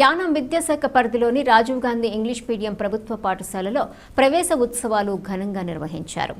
యానం విద్యాశాఖ పరిధిలోని Rajiv Gandhi English medium ప్రభుత్వ పాఠశాలలో ప్రవేశ ఉత్సవాలు ఘనంగా నిర్వహించారు.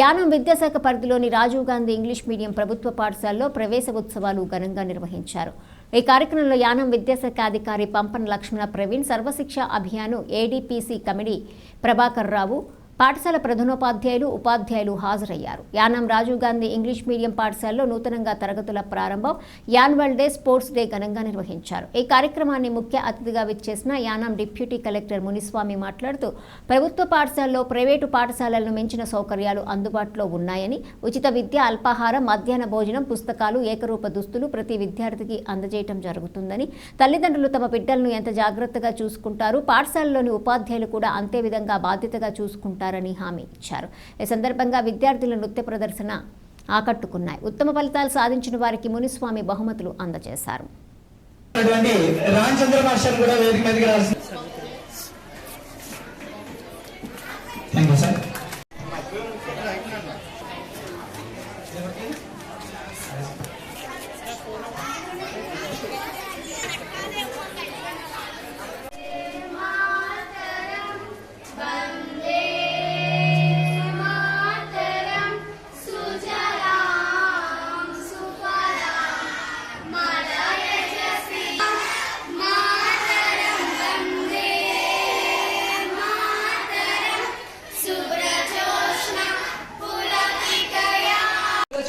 యానం విద్యాశాఖ పరిధిలోని రాజీవ్ గాంధీ ఇంగ్లీష్ మీడియం ప్రభుత్వ పాఠశాలలో ప్రవేశ ఉత్సవాలు ఘనంగా నిర్వహించారు. ఈ కార్యక్రమంలో యానం విద్యాశాఖ అధికారి పంపన్ లక్ష్మణ ప్రవీణ్ సర్వశిక్ష అభియాను ఏడీపీసీ కమిటీ ప్రభాకర్ రావు పాఠశాల ప్రధానోపాధ్యాయులు ఉపాధ్యాయులు హాజరయ్యారు. యానం రాజీవ్ గాంధీ ఇంగ్లీష్ మీడియం పాఠశాలలో నూతనంగా తరగతుల ప్రారంభం యాన్యువల్ డే స్పోర్ట్స్ డే ఘనంగా నిర్వహించారు. ఈ కార్యక్రమాన్ని ముఖ్య అతిథిగా విచ్చేసిన యానం డిప్యూటీ కలెక్టర్ మునిస్వామి మాట్లాడుతూ ప్రభుత్వ పాఠశాలలో ప్రైవేటు పాఠశాలలను మించిన సౌకర్యాలు అందుబాటులో ఉన్నాయని ఉచిత విద్య అల్పాహారం మధ్యాహ్న భోజనం పుస్తకాలు ఏకరూప దుస్తులు ప్రతి విద్యార్థికి అందజేయటం జరుగుతుందని తల్లిదండ్రులు తమ బిడ్డలను ఎంత జాగ్రత్తగా చూసుకుంటారు పాఠశాలలోని ఉపాధ్యాయులు కూడా అంతే విధంగా బాధ్యతగా చూసుకుంటారు చూసుకుంటారని హామీ ఇచ్చారు. ఈ సందర్భంగా విద్యార్థుల నృత్య ప్రదర్శన ఆకట్టుకున్నాయి. ఉత్తమ ఫలితాలు సాధించిన వారికి మునిస్వామి బహుమతులు అందజేశారు. కూడా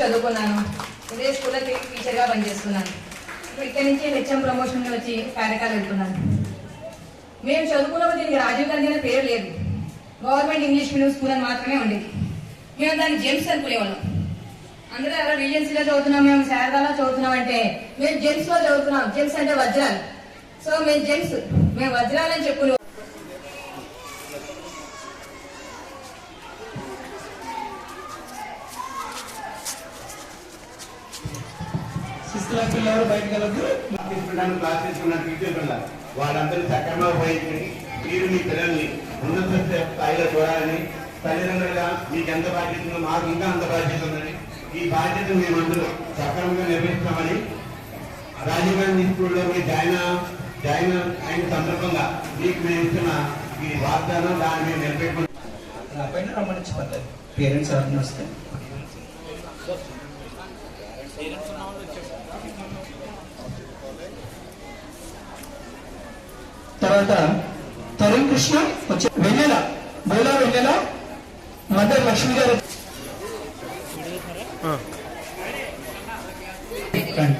చదువుకున్నాను. ఇదే స్కూల్లో టీచర్గా పనిచేస్తున్నాను. ఇప్పుడు ఇక్కడి నుంచి హెచ్ఎం ప్రమోషన్ వచ్చి కార్యకాలు వెళ్తున్నాను. మేము చదువుకున్నప్పుడు దీనికి రాజీవ్ గాంధీ అనే పేరు లేదు. గవర్నమెంట్ ఇంగ్లీష్ మీడియం స్కూల్ అని మాత్రమే ఉండేది. మేము దాన్ని జెమ్స్ అనుకునేవాళ్ళం అందరూ అలా రిజెన్సీలో చదువుతున్నాం మేము శారదాలో చదువుతున్నాం అంటే మేము జెమ్స్లో చదువుతున్నాం. జెమ్స్ అంటే వజ్రాలు. సో మేము జెమ్స్ మేము వజ్రాలని చెప్పుకునే శిస్తుల పిల్లలు బయటకు వెళ్ళొద్దు. తీసుకున్నాను క్లాస్ తీసుకున్న టీచర్ వల్ల వాళ్ళందరూ సక్రమంగా ఉపయోగించి మీరు మీ పిల్లల్ని ఉన్నత స్థాయిలో చూడాలని తల్లిదండ్రులుగా మీకు ఎంత బాధ్యత ఉందో మాకు ఇంకా అంత బాధ్యత ఉందని ఈ బాధ్యత మేమందరూ సక్రమంగా నిర్వహిస్తామని రాజీవ్ గాంధీ స్కూల్లో మీరు జాయిన్ జాయిన్ అయిన సందర్భంగా మీకు మేము ఇస్తున్న ఈ వాగ్దానం దాన్ని మేము నిలబెట్టుకుంటాం నా పైన రమ్మని పేరెంట్స్ ఎవరైనా వస్తే. తర్వాత తరుణ్ కృష్ణ వచ్చే వెన్నెల బోలా వెన్నెల మదర్ లక్ష్మి గారు రండి.